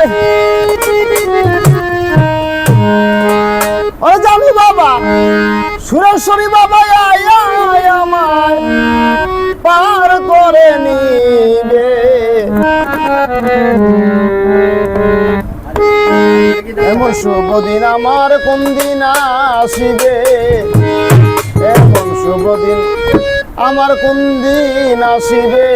যায় ওরে জানি বাবা, সুরেশ্বরী বাবা, আয় আমার পার করে নিবে। এমন শুভ দিন আমার, কোন দিন আসিবে? এমন শুভ দিন আমার, কোন দিন আসিবে?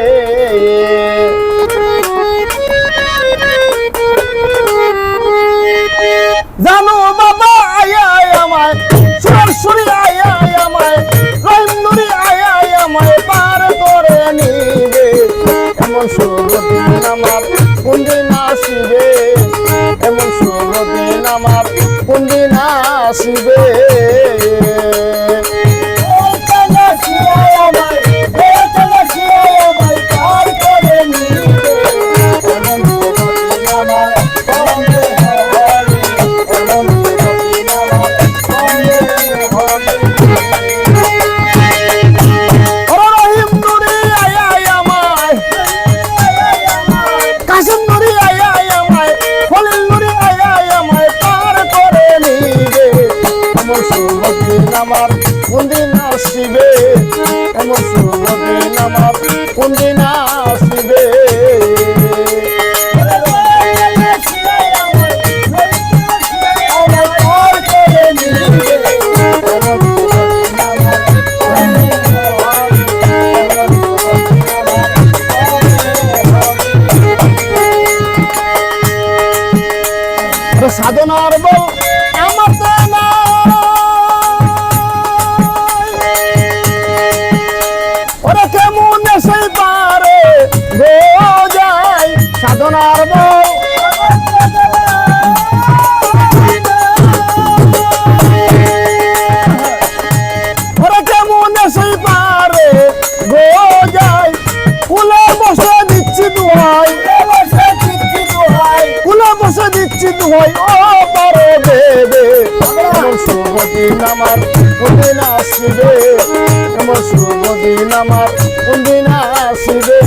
এমন সুরদিন আমার কোন দিন আসিবে। এমন সুরদিন আমার কোন দিন আসিবে। মসজিদ আমার কোনদিন আসিবে? মসজিদ আমার কোনদিন সময় ও পারে দেবে এমন শুভ দিন আমার কোনদিন আসবে এমন শুভ আমার কোনদিন আসবে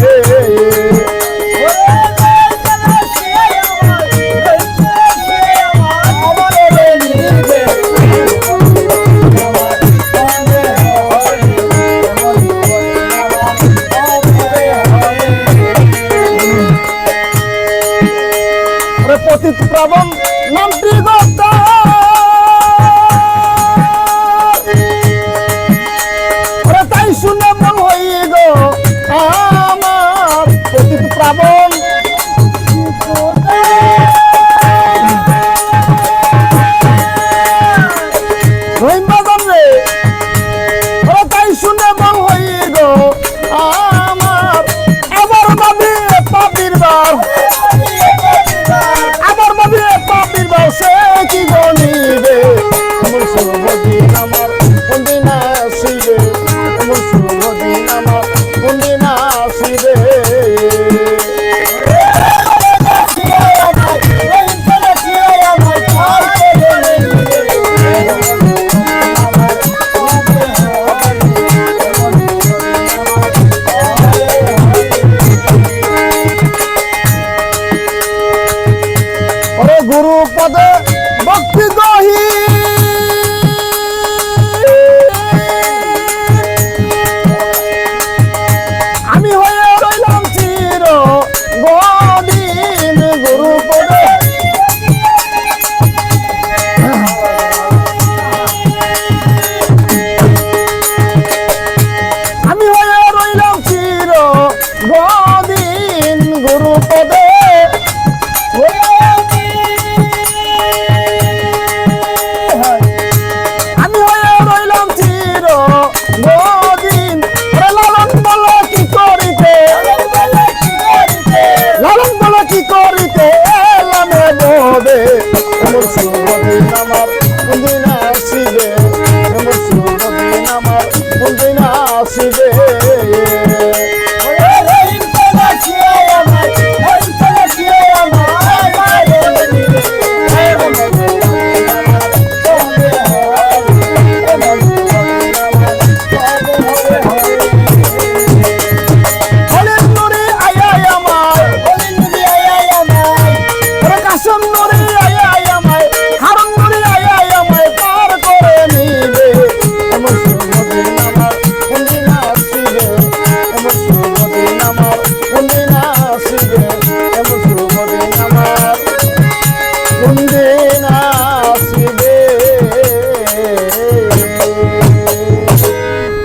Bravo!